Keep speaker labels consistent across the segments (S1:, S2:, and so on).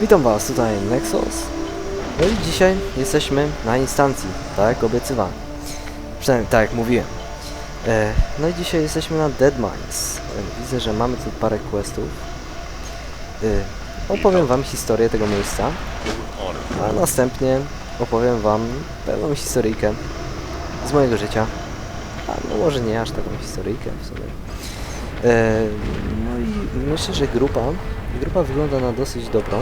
S1: Witam Was, tutaj Nexus. No i dzisiaj jesteśmy na instancji, tak obiecywałem. Przynajmniej tak jak mówiłem. E, no i dzisiaj jesteśmy na Dead Mines. E, widzę, że mamy tu parę questów. E, opowiem Wam historię tego miejsca, a następnie opowiem Wam pewną historyjkę z mojego życia. A no może nie aż taką historyjkę w sumie. E, no i myślę, że grupa, grupa wygląda na dosyć dobrą.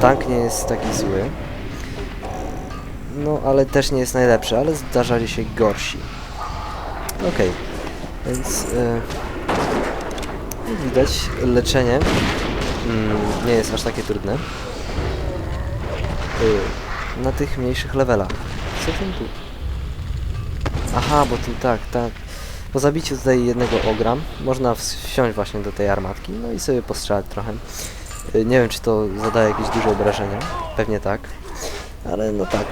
S1: Tank nie jest taki zły. No, ale też nie jest najlepszy, ale zdarzali się gorsi. Okej, więc e, jak widać leczenie mm, nie jest aż takie trudne. Y, na tych mniejszych levelach. Co tam tu? Aha, bo tu tak, tak. Po zabiciu tutaj jednego ogra można ws- wsiąść właśnie do tej armatki, no i sobie postrzelać trochę. Y, Nie wiem, czy to zadaje jakieś duże obrażenia. Pewnie tak. Ale no tak.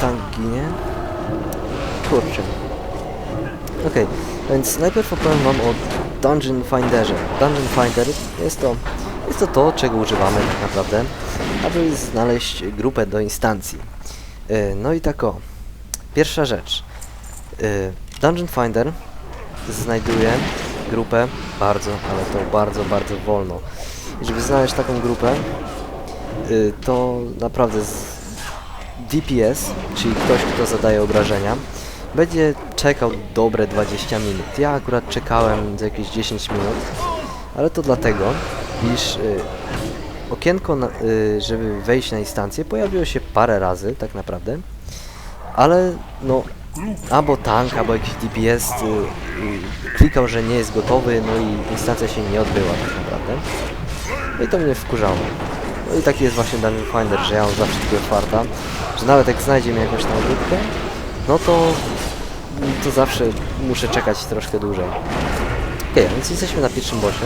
S1: Tank ginie. Kurczę. Okej, więc najpierw opowiem wam o Dungeon Finderze. Dungeon Finder jest to, jest to to, czego używamy tak naprawdę, aby znaleźć grupę do instancji. Y, No i tak o. Pierwsza rzecz. Dungeon Finder znajduje grupę bardzo, ale to bardzo, bardzo wolno. I żeby znaleźć taką grupę, y, to naprawdę z DPS, czyli ktoś, kto zadaje obrażenia, będzie czekał dobre 20 minut. Ja akurat czekałem jakieś 10 minut, ale to dlatego, iż y, okienko, y, żeby wejść na instancję, pojawiło się parę razy, tak naprawdę, ale no, albo tank, albo jakiś DPS y, y, klikał, że nie jest gotowy, no i instancja się nie odbyła tak naprawdę. No i to mnie wkurzało. No i taki jest właśnie Dungeon Finder, że ja mam zawsze takiego farta, że nawet jak znajdzie mi jakąś tam grupkę, no to, to zawsze muszę czekać troszkę dłużej. Okej, a więc jesteśmy na pierwszym bossie.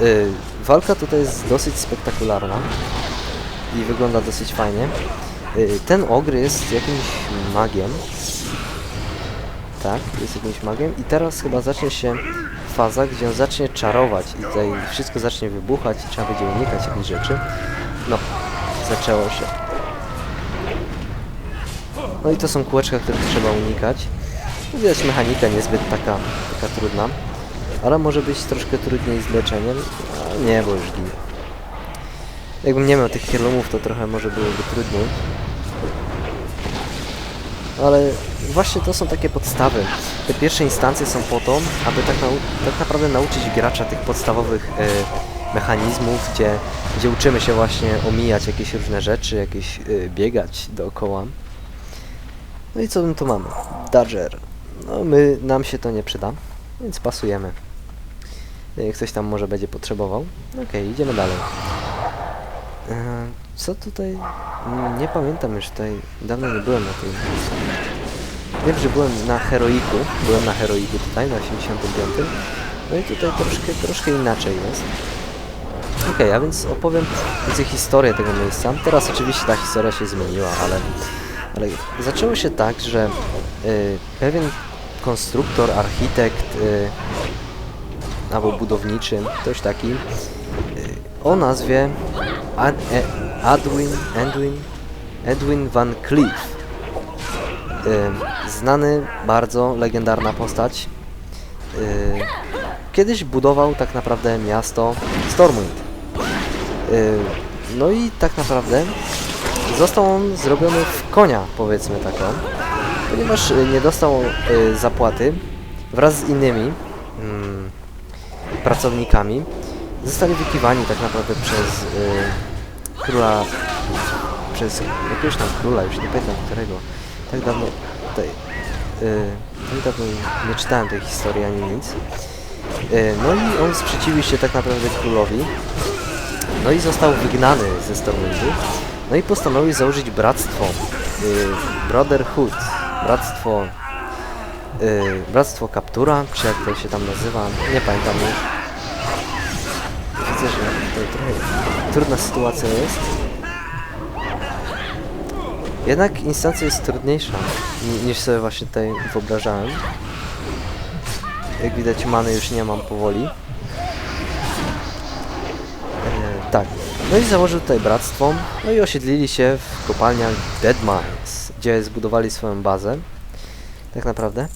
S1: Yy, walka tutaj jest dosyć spektakularna i wygląda dosyć fajnie. Yy, ten ogry jest jakimś magiem. Tak, jest jakimś magiem i teraz chyba zacznie się faza, gdzie on zacznie czarować i tutaj wszystko zacznie wybuchać i trzeba będzie unikać jakichś rzeczy. No, zaczęło się. No i to są kółeczka, których trzeba unikać. Widać mechanika niezbyt taka, taka trudna, ale może być troszkę trudniej z leczeniem. A nie, bo już gin. Jakbym nie miał tych heirloomów, to trochę może byłoby trudniej. Ale właśnie to są takie podstawy. Te pierwsze instancje są po to, aby tak, nau- tak naprawdę nauczyć gracza tych podstawowych e, mechanizmów, gdzie, gdzie uczymy się właśnie omijać jakieś różne rzeczy, jakieś e, biegać dookoła. No i co my tu mamy? Dodger. No my, nam się to nie przyda, więc pasujemy. Jak ktoś tam może będzie potrzebował. Okej, idziemy dalej. E, co tutaj? Nie pamiętam już tutaj, dawno nie byłem na tej Wiem, że byłem na Heroiku, byłem na Heroiku tutaj, na 85. No i tutaj troszkę, troszkę inaczej jest. Okej, a więc opowiem więcej historię tego miejsca. Teraz oczywiście ta historia się zmieniła, ale, ale zaczęło się tak, że y, pewien konstruktor, architekt y, albo budowniczy, ktoś taki y, o nazwie E, Adwin, Edwin, Edwin Van Cleef. Znany, bardzo legendarna postać. Kiedyś budował tak naprawdę miasto Stormwind. No i tak naprawdę został on zrobiony w konia, powiedzmy taką, ponieważ y, nie dostał y, zapłaty wraz z innymi mm, pracownikami. Zostali wykiwani tak naprawdę przez króla, przez jakiegoś tam króla, już nie pamiętam którego. Tak dawno tutaj, y, tak dawno nie czytałem tej historii ani nic. Y, no i on sprzeciwił się tak naprawdę królowi. No i został wygnany ze Stormwindu. No i postanowił założyć bractwo. Y, Brotherhood. Bractwo. Y, bractwo Kaptura, czy jak to się tam nazywa, nie pamiętam już. Trudna sytuacja jest. Jednak instancja jest trudniejsza ni- niż sobie właśnie tutaj wyobrażałem. Jak widać many już nie mam powoli. Eee, Tak, no i założył tutaj bractwo, no i osiedlili się w kopalniach Dead Mines, gdzie zbudowali swoją bazę, tak naprawdę.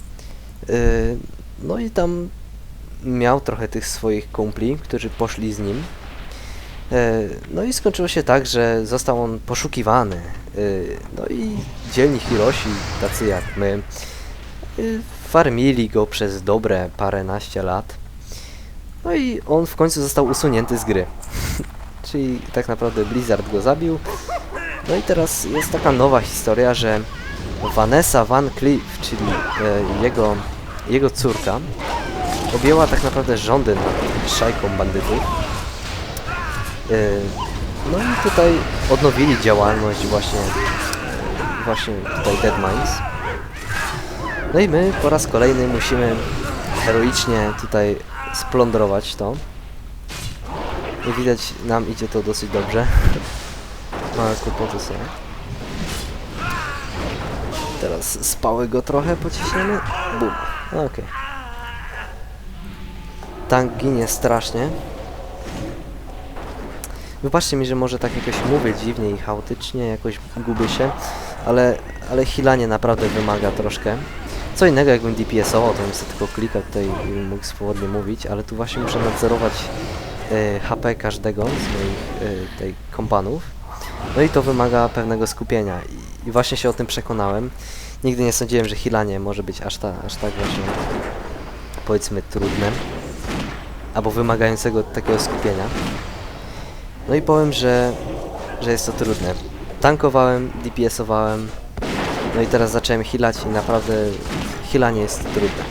S1: Yy, no i tam miał trochę tych swoich kumpli, którzy poszli z nim. Yy, no i skończyło się tak, że został on poszukiwany. Yy, no i dzielni Hiroshi, tacy jak my, yy, farmili go przez dobre paręnaście lat. No i on w końcu został usunięty z gry. Czyli tak naprawdę Blizzard go zabił. No i teraz jest taka nowa historia, że Vanessa Van Cleef, czyli e, jego, jego córka, objęła tak naprawdę rządy nad szajką bandytów. E, no i tutaj odnowili działalność właśnie, właśnie tutaj Dead Mines. No i my po raz kolejny musimy heroicznie tutaj splądrować to. I widać, nam idzie to dosyć dobrze. Małe kłopoty są. Teraz spały go trochę, pociśniemy. Bum. Okej. Tank ginie strasznie. Wybaczcie mi, że może tak jakoś mówię dziwnie i chaotycznie, jakoś gubię się, ale, ale hilanie naprawdę wymaga troszkę. Co innego jakbym DPS-ował, to bym sobie tylko klikał tutaj i mógł swobodnie mówić, ale tu właśnie muszę nadzorować e, HP każdego z moich e, tej kompanów. No i to wymaga pewnego skupienia i, i właśnie się o tym przekonałem. Nigdy nie sądziłem, że hilanie może być aż, ta, aż tak właśnie powiedzmy trudne albo wymagającego takiego skupienia. No i powiem, że, że jest to trudne. Tankowałem, DPS-owałem, no i teraz zacząłem healać i naprawdę healanie jest trudne.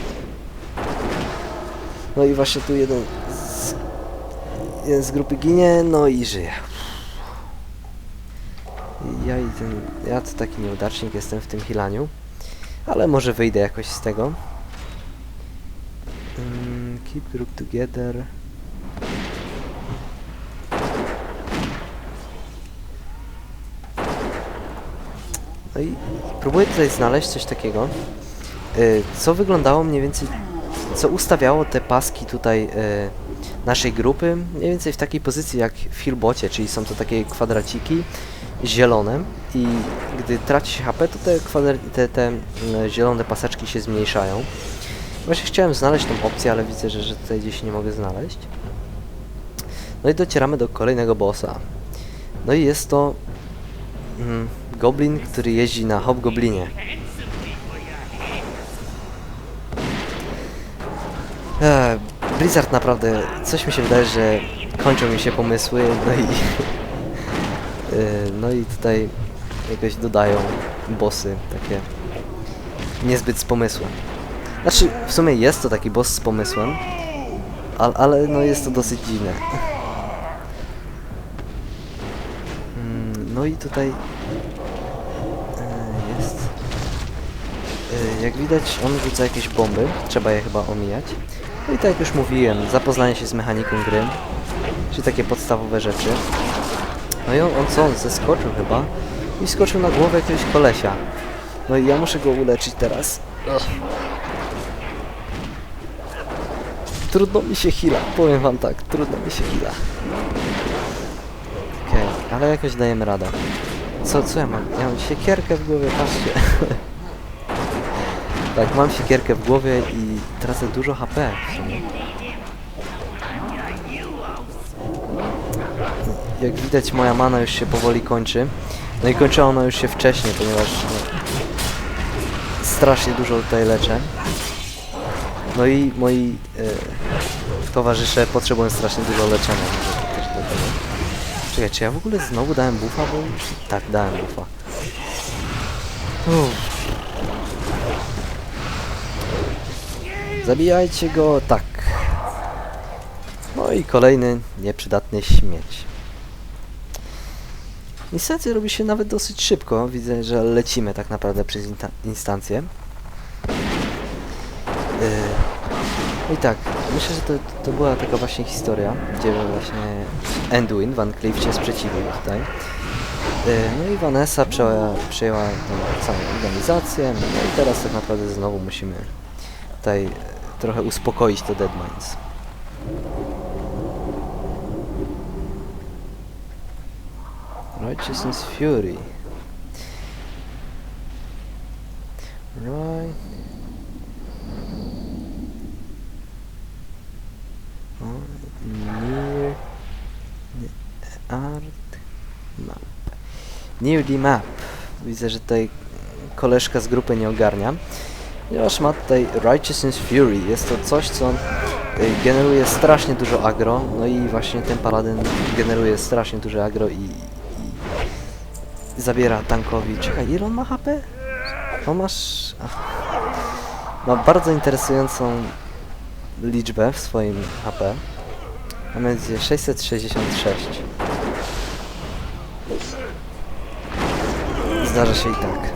S1: No i właśnie tu jeden z, jeden z grupy ginie, no i żyje. Ja i ten, ja to taki nieudacznik jestem w tym healaniu, ale może wyjdę jakoś z tego. Mm, keep group together. No i próbuję tutaj znaleźć coś takiego, y, co wyglądało mniej więcej, co ustawiało te paski tutaj y, naszej grupy, mniej więcej w takiej pozycji jak w Hillbocie, czyli są to takie kwadraciki zielone i gdy traci się HP, to te, te, te mm, zielone paseczki się zmniejszają. Właśnie chciałem znaleźć tą opcję, ale widzę, że, że tutaj gdzieś nie mogę znaleźć. No i docieramy do kolejnego bossa. No i jest to mm, goblin, który jeździ na hobgoblinie. Eee, Blizzard naprawdę, coś mi się wydaje, że kończą mi się pomysły, no i Yy, no i tutaj jakoś dodają bossy takie niezbyt z pomysłem. Znaczy, w sumie jest to taki boss z pomysłem, ale, ale no jest to dosyć dziwne. No i tutaj yy, jest... Yy, Jak widać, on rzuca jakieś bomby, trzeba je chyba omijać. No i tak jak już mówiłem, zapoznanie się z mechaniką gry, czyli takie podstawowe rzeczy. No i on, on co, on zeskoczył chyba i skoczył na głowę jakiegoś kolesia. No i ja muszę go uleczyć teraz. Trudno mi się hila, powiem wam tak, trudno mi się hila. Ale jakoś dajemy radę. Co, co ja mam? Ja mam siekierkę w głowie, patrzcie. tak, mam siekierkę w głowie i tracę dużo HP jak widać moja mana już się powoli kończy. No i kończyła ona już się wcześniej, ponieważ no, strasznie dużo tutaj leczę. No i moi e, towarzysze potrzebują strasznie dużo leczenia. Czekaj, czy ja w ogóle znowu dałem buffa? Bo... Tak, dałem buffa. Uff. Zabijajcie go, tak. No i kolejny nieprzydatny śmieć. Instancje robi się nawet dosyć szybko. Widzę, że lecimy tak naprawdę przez instancję. Yy, no i tak, myślę, że to, to była taka właśnie historia, gdzie właśnie Endwin Van Cleef się sprzeciwił tutaj. Yy, no i Vanessa przejęła, przejęła tą całą organizację, no i teraz tak naprawdę znowu musimy tutaj trochę uspokoić te Deadmines. Righteousness Fury. Right. O, the art map. Near the map. Widzę, że tutaj koleżka z grupy nie ogarnia. Ponieważ ma tutaj Righteousness Fury. Jest to coś, co y, generuje strasznie dużo agro. No i właśnie ten paladyn generuje strasznie dużo agro i, i zabiera tankowi. Czekaj, ile on ma HP? On masz... Ma bardzo interesującą liczbę w swoim HP. A mianowicie 666. Zdarza się i tak.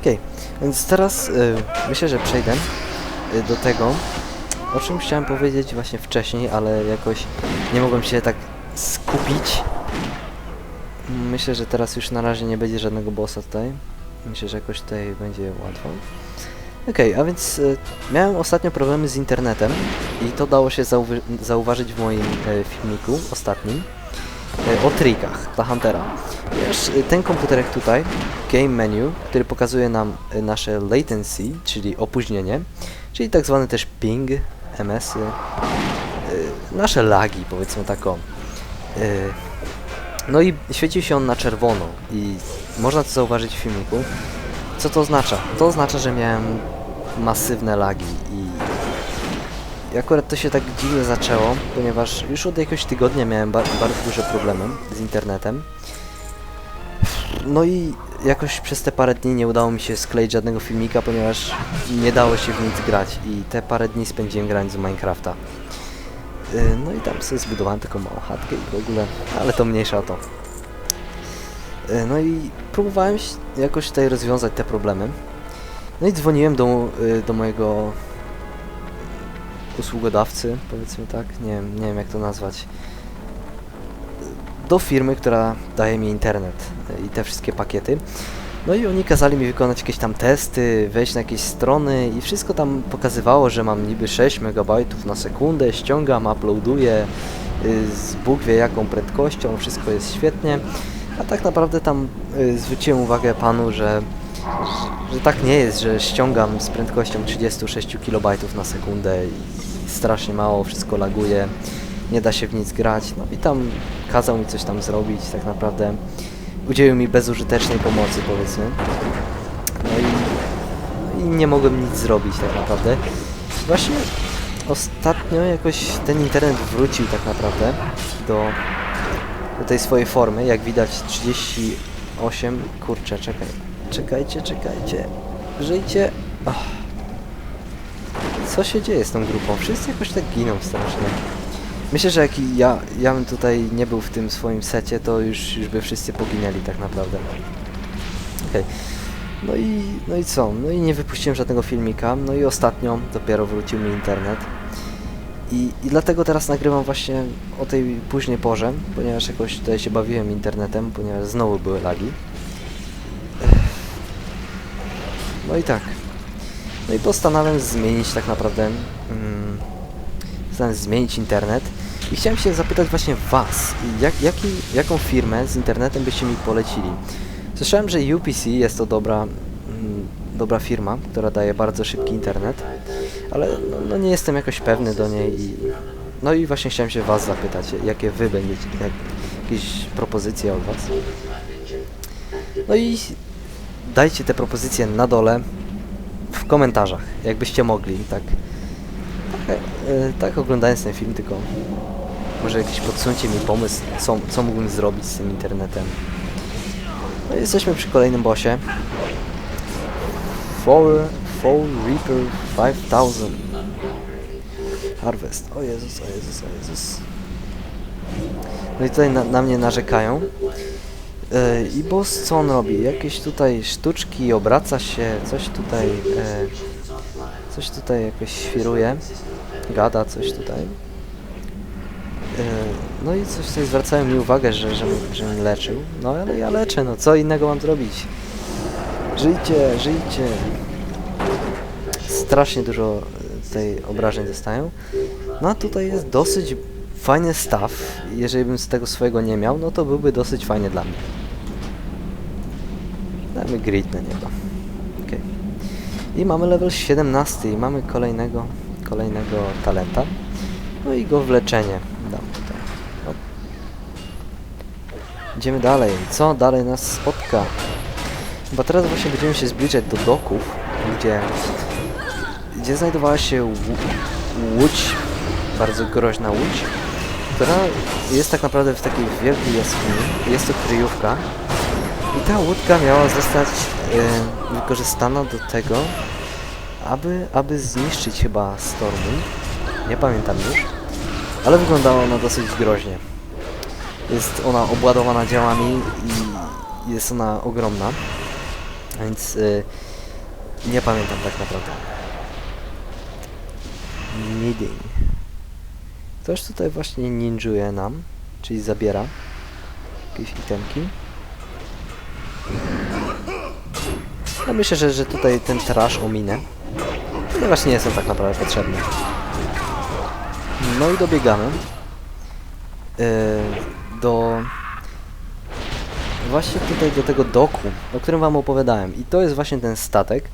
S1: Okej, więc teraz y, myślę, że przejdę y, do tego, o czym chciałem powiedzieć właśnie wcześniej, ale jakoś nie mogłem się tak skupić. Myślę, że teraz już na razie nie będzie żadnego bossa tutaj. Myślę, że jakoś tutaj będzie łatwo. Okej, a więc y, miałem ostatnio problemy z internetem i to dało się zauwy- zauważyć w moim y, filmiku ostatnim y, o trikach dla Huntera. Y, ten komputerek tutaj, Game Menu, który pokazuje nam nasze latency, czyli opóźnienie, czyli tak zwany też ping, MS-y, y, nasze lagi, powiedzmy tak o. Y, no i świecił się on na czerwono i można to zauważyć w filmiku. Co to oznacza? To oznacza, że miałem masywne lagi i i akurat to się tak dziwnie zaczęło, ponieważ już od jakiegoś tygodnia miałem ba bardzo duże problemy z internetem. No i jakoś przez te parę dni nie udało mi się skleić żadnego filmika, ponieważ nie dało się w nic grać i te parę dni spędziłem grając w Minecrafta. Yy, No i tam sobie zbudowałem taką małą chatkę i w ogóle, ale to mniejsza o to. Yy, No i próbowałem jakoś tutaj rozwiązać te problemy. No i dzwoniłem do, yy, do mojego usługodawcy, powiedzmy tak, nie nie wiem jak to nazwać, do firmy, która daje mi internet i te wszystkie pakiety. No i oni kazali mi wykonać jakieś tam testy, wejść na jakieś strony i wszystko tam pokazywało, że mam niby 6 MB na sekundę, ściągam, uploaduję y, z Bóg wie jaką prędkością, wszystko jest świetnie. A tak naprawdę tam y, zwróciłem uwagę panu, że, że, tak nie jest, że ściągam z prędkością 36 KB na sekundę i strasznie mało, wszystko laguje, nie da się w nic grać. No i tam kazał mi coś tam zrobić, tak naprawdę udzielił mi bezużytecznej pomocy, powiedzmy. No i, i nie mogłem nic zrobić tak naprawdę. Właśnie ostatnio jakoś ten internet wrócił tak naprawdę do, do tej swojej formy. Jak widać 38... Kurczę, czekaj. Czekajcie, czekajcie. Żyjcie. Ach. Co się dzieje z tą grupą? Wszyscy jakoś tak giną strasznie. Myślę, że jak ja, ja bym tutaj nie był w tym swoim secie, to już, już by wszyscy poginęli tak naprawdę. Okej. No i, no i co? No i nie wypuściłem żadnego filmika. No i ostatnio dopiero wrócił mi internet. I, I dlatego teraz nagrywam właśnie o tej późnej porze, ponieważ jakoś tutaj się bawiłem internetem, ponieważ znowu były lagi. No i tak. No i postanowiłem zmienić tak naprawdę... Mm, postanowiłem zmienić internet. I chciałem się zapytać właśnie Was, jak, jaki, jaką firmę z internetem byście mi polecili? Słyszałem, że UPC jest to dobra, mm, dobra firma, która daje bardzo szybki internet, ale no, no nie jestem jakoś pewny do niej i no i właśnie chciałem się Was zapytać, jakie Wy będziecie, jak, jakieś propozycje od Was. No i dajcie te propozycje na dole w komentarzach, jakbyście mogli, tak. Tak, e, tak oglądając ten film, tylko może jakiś podsuńcie mi pomysł, co, co mógłbym zrobić z tym internetem. No i jesteśmy przy kolejnym bossie. Fall, Fall Reaper 5000. Harvest. O Jezus, o Jezus, o Jezus. No i tutaj na, na mnie narzekają. E, I boss co on robi? Jakieś tutaj sztuczki, obraca się, coś tutaj... E, coś tutaj jakoś świruje. Gada coś tutaj. E, No i coś tutaj zwracają mi uwagę, że, że, że mnie leczył. No ale ja leczę, no co innego mam zrobić? Żyjcie, żyjcie. Strasznie dużo e, tutaj obrażeń dostają. No a tutaj jest dosyć fajny staw. Jeżeli bym z tego swojego nie miał, no to byłby dosyć fajnie dla mnie. Dajmy grid na niego. Okej. I mamy level 17 i mamy kolejnego, kolejnego talenta. No i go w leczenie dam. Idziemy dalej. Co dalej nas spotka? Bo teraz właśnie będziemy się zbliżać do doków, gdzie, gdzie znajdowała się łódź, bardzo groźna łódź, która jest tak naprawdę w takiej wielkiej jaskini. Jest to kryjówka. I ta łódka miała zostać e, wykorzystana do tego, aby, aby zniszczyć chyba Stormwind. Nie pamiętam już. Ale wyglądała ona dosyć groźnie. Jest ona obładowana działami i jest ona ogromna. Więc y, nie pamiętam tak naprawdę. Needing. Ktoś tutaj właśnie ninjuje nam, czyli zabiera jakieś itemki. Ja myślę, że, że tutaj ten trash ominę, ponieważ nie są tak naprawdę potrzebne. No i dobiegamy yy, do właśnie tutaj do tego doku, o którym wam opowiadałem. I to jest właśnie ten statek,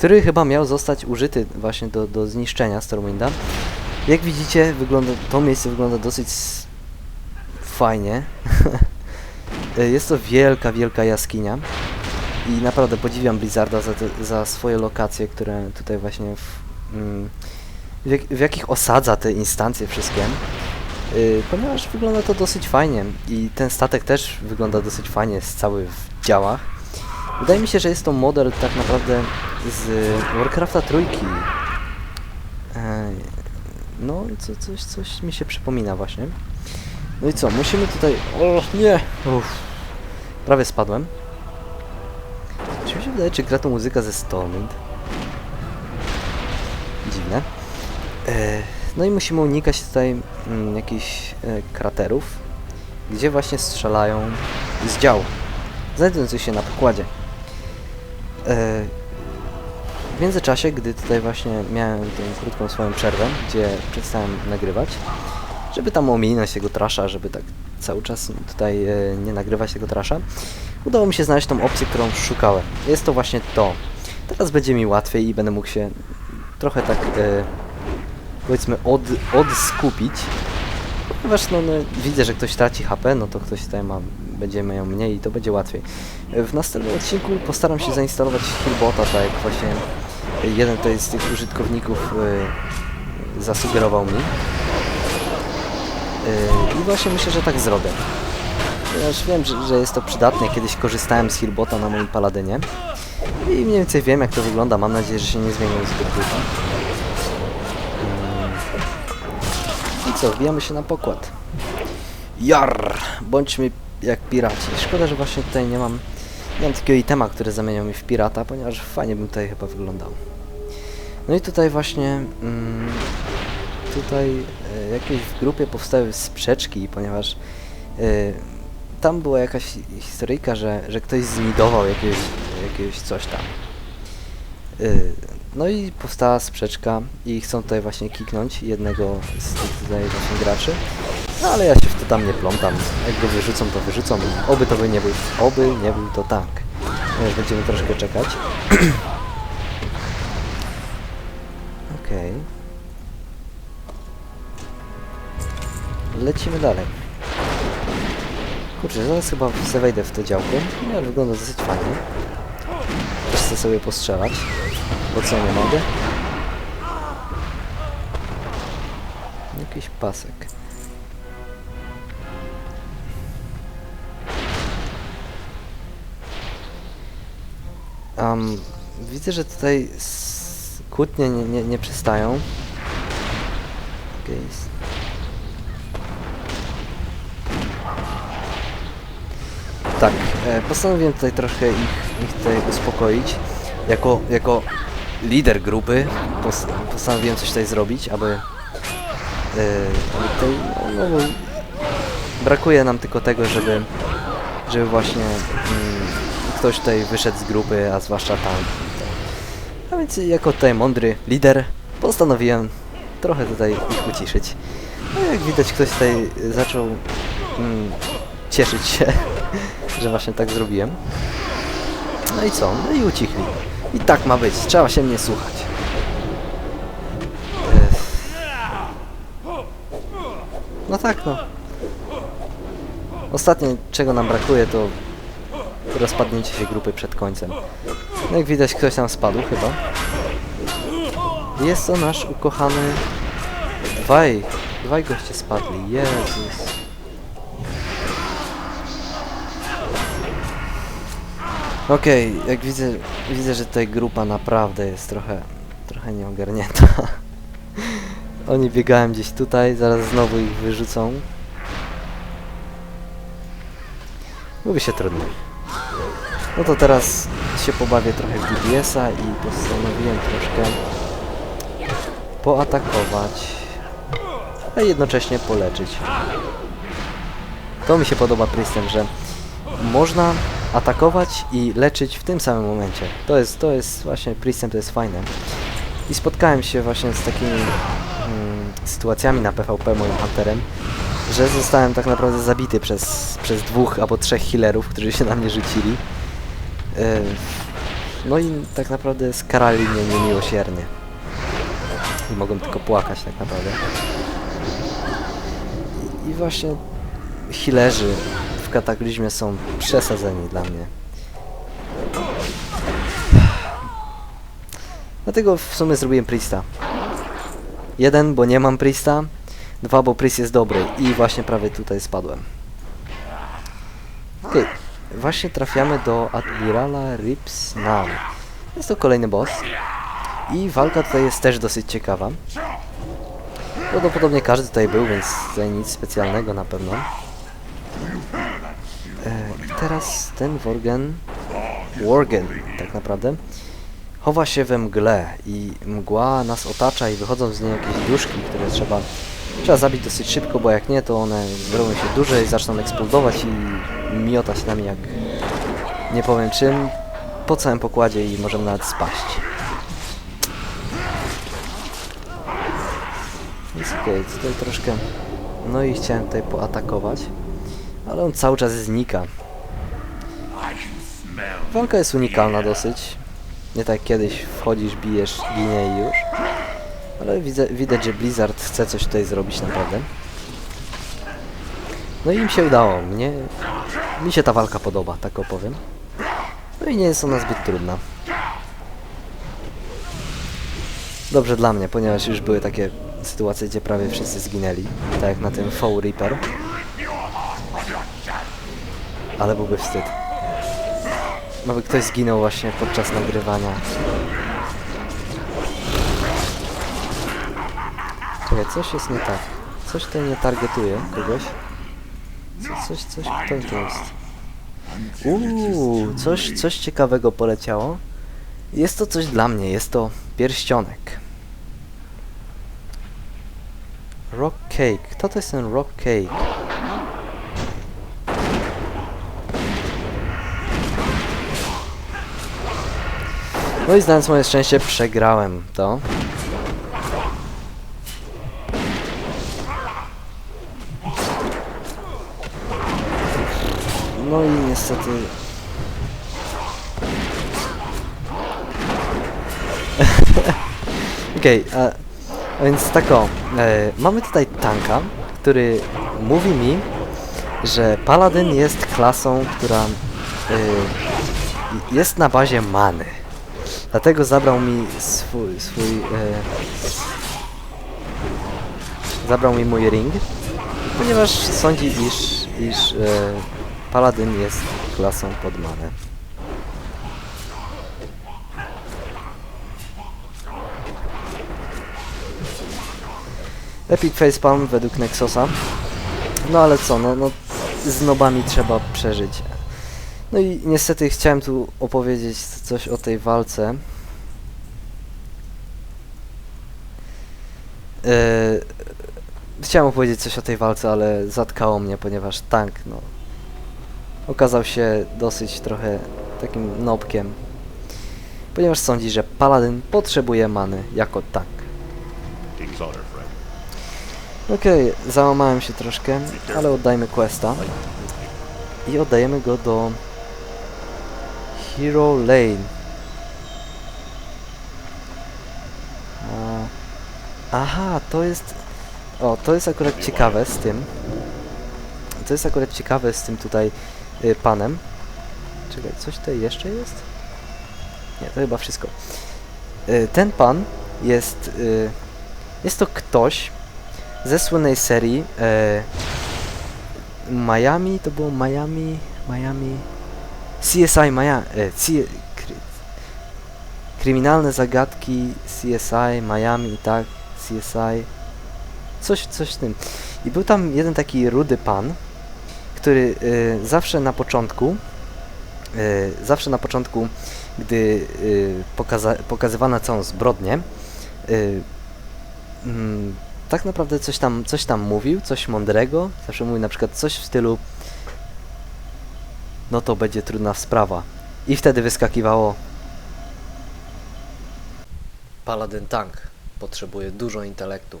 S1: który chyba miał zostać użyty właśnie do, do zniszczenia Stormwinda. Jak widzicie, wygląda, to miejsce wygląda dosyć fajnie. Jest to wielka, wielka jaskinia. I naprawdę podziwiam Blizzarda za, te, za swoje lokacje, które tutaj właśnie w, mm, w, w jakich osadza te instancje wszystkie. Y, ponieważ wygląda to dosyć fajnie i ten statek też wygląda dosyć fajnie, jest cały w działach. Wydaje mi się, że jest to model tak naprawdę z Warcrafta trójki. No, co, coś, coś mi się przypomina właśnie. No i co, musimy tutaj... O, nie! Prawie spadłem. Czy mi się wydaje, czy gra to muzyka ze Stormwind? Dziwne. E, no i musimy unikać tutaj mm, jakichś e, kraterów, gdzie właśnie strzelają z działu, znajdujących się na pokładzie. E, w międzyczasie, gdy tutaj właśnie miałem tę krótką swoją przerwę, gdzie przestałem nagrywać, żeby tam ominąć tego trasza, żeby tak cały czas tutaj e, nie nagrywać tego trasza, udało mi się znaleźć tą opcję, którą szukałem. Jest to właśnie to. Teraz będzie mi łatwiej i będę mógł się trochę tak e, powiedzmy od, odskupić. Ponieważ no, no, widzę, że ktoś traci HP, no to ktoś tutaj ma, będzie miał mniej i to będzie łatwiej. W następnym odcinku postaram się zainstalować Killbota, tak jak właśnie jeden tutaj z tych użytkowników e, zasugerował mi. E, I właśnie myślę, że tak zrobię. Ponieważ wiem, że, jest to przydatne. Kiedyś korzystałem z Healbota na moim paladynie. I mniej więcej wiem, jak to wygląda. Mam nadzieję, że się nie zmieniło zbyt dużo. Mm. I co, wbijamy się na pokład. Jar! Bądźmy jak piraci. Szkoda, że właśnie tutaj nie mam, nie mam takiego itema, który zamieniał mi w pirata, ponieważ fajnie bym tutaj chyba wyglądał. No i tutaj właśnie... Mm, tutaj e, jakieś w grupie powstały sprzeczki, ponieważ e, tam była jakaś hi- historyjka, że, że ktoś zmidował jakiegoś, jakiegoś coś tam. Y, No i powstała sprzeczka i chcą tutaj właśnie kiknąć jednego z tych tutaj właśnie graczy. No ale ja się w tam nie plątam. Jak go wyrzucą, to wyrzucą. Oby to by nie był, oby nie był to tank. No już będziemy troszkę czekać. Okej. Lecimy dalej. Kurczę, zaraz chyba se wejdę w to działko. No, ale wygląda dosyć fajnie. Też chcę sobie postrzelać. Bo co nie mogę? Jakiś pasek. Um, widzę, że tutaj kłótnie nie, nie, nie przestają. Okej. Tak, e, postanowiłem tutaj troszkę ich, ich tutaj uspokoić. Jako, jako lider grupy pos, postanowiłem coś tutaj zrobić, aby, e, tutaj, no, no, brakuje nam tylko tego, żeby, żeby właśnie mm, ktoś tutaj wyszedł z grupy, a zwłaszcza tam. A więc jako tutaj mądry lider postanowiłem trochę tutaj ich uciszyć. No jak widać ktoś tutaj zaczął mm, cieszyć się, że właśnie tak zrobiłem. No i co? No i ucichli. I tak ma być, trzeba się mnie słuchać. No tak, no. Ostatnie, czego nam brakuje, to rozpadnięcie się grupy przed końcem. No jak widać, ktoś tam spadł chyba. Jest to nasz ukochany... Dwaj, dwaj goście spadli, Jezus. Okej, jak widzę, widzę, że tutaj grupa naprawdę jest trochę, trochę nieogarnięta. Oni biegają gdzieś tutaj, zaraz znowu ich wyrzucą. Mówi się trudno. No to teraz się pobawię trochę w DBS-a i postanowiłem troszkę poatakować, a jednocześnie poleczyć. To mi się podoba Pristem, że można atakować i leczyć w tym samym momencie. To jest, to jest właśnie, Pristem to jest fajne. I spotkałem się właśnie z takimi mm, sytuacjami na PvP moim Hunterem, że zostałem tak naprawdę zabity przez, przez dwóch albo trzech healerów, którzy się na mnie rzucili. Yy, no i tak naprawdę skarali mnie niemiłosiernie. I mogłem tylko płakać tak naprawdę. I, właśnie healerzy w kataklizmie są przesadzeni dla mnie. Dlatego w sumie zrobiłem Priesta. Jeden, bo nie mam Priesta. Dwa, bo Priest jest dobry. I właśnie prawie tutaj spadłem. Okej. Właśnie trafiamy do Admirala Rips Nam. Jest to kolejny boss. I walka tutaj jest też dosyć ciekawa. Prawdopodobnie każdy tutaj był, więc tutaj nic specjalnego na pewno. E, teraz ten Worgen, Worgen tak naprawdę, chowa się we mgle i mgła nas otacza i wychodzą z niej jakieś duszki, które trzeba, trzeba zabić dosyć szybko, bo jak nie, to one zrobią się duże i zaczną eksplodować i miotać nami jak nie powiem czym, po całym pokładzie i możemy nawet spaść. Więc okej, tutaj troszkę... No i chciałem tutaj poatakować, ale on cały czas znika. Walka jest unikalna dosyć. Nie tak kiedyś wchodzisz, bijesz, ginie i już. Ale widzę, widać, że Blizzard chce coś tutaj zrobić naprawdę. No i im się udało. Mnie, mi się ta walka podoba, tak opowiem. No i nie jest ona zbyt trudna. Dobrze dla mnie, ponieważ już były takie sytuacje, gdzie prawie wszyscy zginęli. Tak jak na tym Foul Reaper. Ale byłby wstyd. Aby ktoś zginął właśnie podczas nagrywania. Czekaj, coś jest nie tak. Coś tutaj nie targetuje kogoś. Co, coś, coś, kto to jest? Uuu, coś, coś ciekawego poleciało. Jest to coś dla mnie, jest to pierścionek. Rock Cake. Kto to jest ten Rock Cake? No i znając moje szczęście przegrałem to. No i niestety... Okej, a, a więc tak o, e, mamy tutaj tanka, który mówi mi, że paladyn jest klasą, która e, jest na bazie many. Dlatego zabrał mi swój, swój e, zabrał mi mój ring, ponieważ sądzi, iż, iż e, paladyn jest klasą pod manę. Epic Facepalm według Nexosa. No ale co, no, no z nobami trzeba przeżyć. No i niestety chciałem tu opowiedzieć coś o tej walce. Eee, chciałem opowiedzieć coś o tej walce, ale zatkało mnie, ponieważ tank, no, okazał się dosyć trochę takim nobkiem. Ponieważ sądzi, że paladyn potrzebuje many jako
S2: friend.
S1: Okej, załamałem się troszkę, ale oddajmy questa. I oddajemy go do Hero Lane. Aha, to jest... O, to jest akurat ciekawe z tym. To jest akurat ciekawe z tym tutaj y, panem. Czekaj, coś tutaj jeszcze jest? Nie, to chyba wszystko. Y, ten pan jest... Y, jest to ktoś ze słynnej serii Miami, to było Miami, Miami, CSI Miami, kryminalne zagadki CSI Miami, tak, CSI, coś, coś w tym. I był tam jeden taki rudy pan, który e, zawsze na początku, e, zawsze na początku, gdy e, pokaza pokazywano całą zbrodnię, mm, tak naprawdę coś tam, coś tam mówił, coś mądrego. Zawsze mówił na przykład coś w stylu no to będzie trudna sprawa. I wtedy wyskakiwało Paladin Tank potrzebuje dużo intelektu.